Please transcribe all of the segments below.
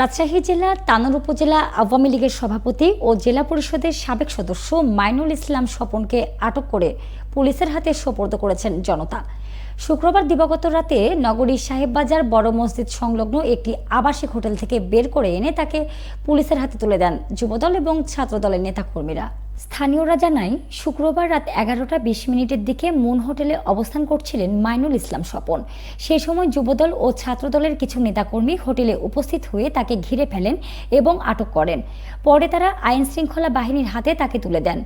রাজশাহী জেলার তানোর উপজেলা আওয়ামী লীগের সভাপতি ও জেলা পরিষদের সাবেক সদস্য মাইনুল ইসলাম স্বপনকে আটক করে পুলিশের হাতে সোপর্দ করেছেন জনতা। শুক্রবার দিবাগত রাতে নগরীর সাহেববাজার বড় মসজিদ সংলগ্ন একটি আবাসিক হোটেল থেকে বের করে এনে তাকে পুলিশের হাতে তুলে দেন যুবদল এবং ছাত্রদলের নেতাকর্মীরা। স্থানীয়রা জানায়, শুক্রবার রাত এগারোটা বিশ মিনিটের দিকে মুন হোটেলে অবস্থান করছিলেন মাইনুল ইসলাম স্বপন। সেই সময় যুবদল ও ছাত্রদলের কিছু নেতাকর্মী হোটেলে উপস্থিত হয়ে তাকে ঘিরে ফেলেন এবং আটক করেন। পরে তারা আইন শৃঙ্খলা বাহিনীর হাতে তাকে তুলে দেন।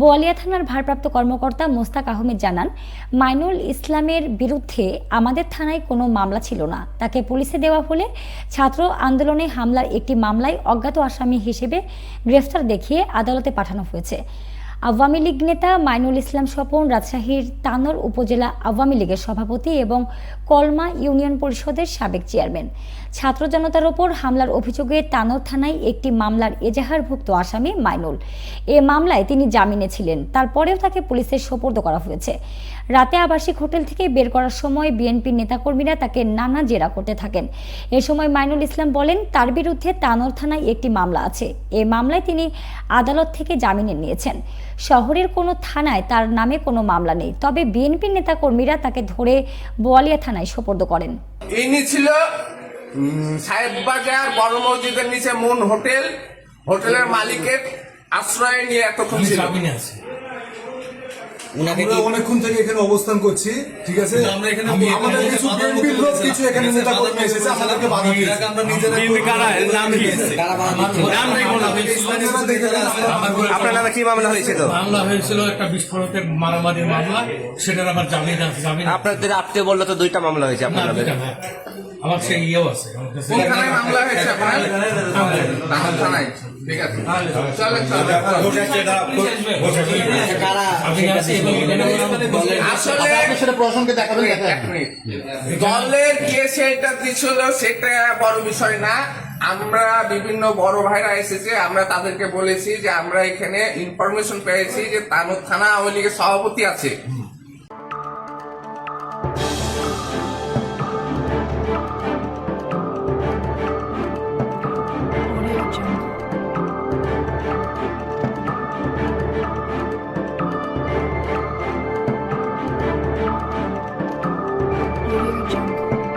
বোয়ালিয়া থানার ভারপ্রাপ্ত কর্মকর্তা মোস্তাক আহমেদ জানান, মাইনুল ইসলামের বিরুদ্ধে আমাদের থানায় কোনো মামলা ছিল না। তাকে পুলিশে দেওয়া হলে ছাত্র আন্দোলনে হামলার একটি মামলায় অজ্ঞাত আসামি হিসেবে গ্রেফতার দেখিয়ে আদালতে পাঠানো হয়েছে। છે আওয়ামী লীগ নেতা মাইনুল ইসলাম স্বপন রাজশাহীর তানোর উপজেলা আওয়ামী লীগের সভাপতি এবং কলমা ইউনিয়ন পরিষদের সাবেক চেয়ারম্যান। ছাত্র জনতার ওপর হামলার অভিযোগে তানোর থানায় একটি মামলার এজাহারভুক্ত আসামি মাইনুল। এ মামলায় তিনি জামিনে ছিলেন। তারপরেও তাকে পুলিশের সোপর্দ করা হয়েছে। রাতে আবাসিক হোটেল থেকে বের করার সময় বিএনপির নেতাকর্মীরা তাকে নানা জেরা করতে থাকেন। এ সময় মাইনুল ইসলাম বলেন, তার বিরুদ্ধে তানোর থানায় একটি মামলা আছে। এ মামলায় তিনি আদালত থেকে জামিনে নিয়েছেন। শহরের কোনো থানায় তার নামে কোনো মামলা নেই। তবে বিএনপির নেতাকর্মীরা তাকে ধরে বোয়ালিয়া থানায় সোপর্দ করেন। ইনি ছিল সাহেববাজার বড় মসজিদের নিচে মুন হোটেল। হোটেলের মালিকের আশ্রয় নিয়ে এতক্ষণ ছিল। আমরা অনেকক্ষণ থেকে এখানে অবস্থান করছি ঠিক আছে? আমরা এখানে আমাদের কিছু বিএনপির লোক কিছু এখানে এখানে নেতা কর্মী এসেছে আমাদেরকে বাধা দিয়েছে। আমরা নিজেরা কারা? নাম কি? আপনার মামলা হয়েছিল? মামলা হয়েছিল একটা বিস্ফোরকের মারামারির মামলা সেটার আবার জামিন জামিন আপনাদের আত্মীয় বলল তো দুইটা মামলা হয়েছে আপনার না। আমার সেই ইয়েও আছে। মামলা হয়েছে আপনার? থানায় ঠিক আছে। দলের কে সেটা দিছিল সেটা বড় বিষয় না। আমরা বিভিন্ন বড় ভাইরা এসেছে আমরা তাদেরকে বলেছি যে আমরা এখানে ইনফরমেশন পেয়েছি যে তানুর থানা আওয়ামী লীগের সভাপতি আছে। じゃ。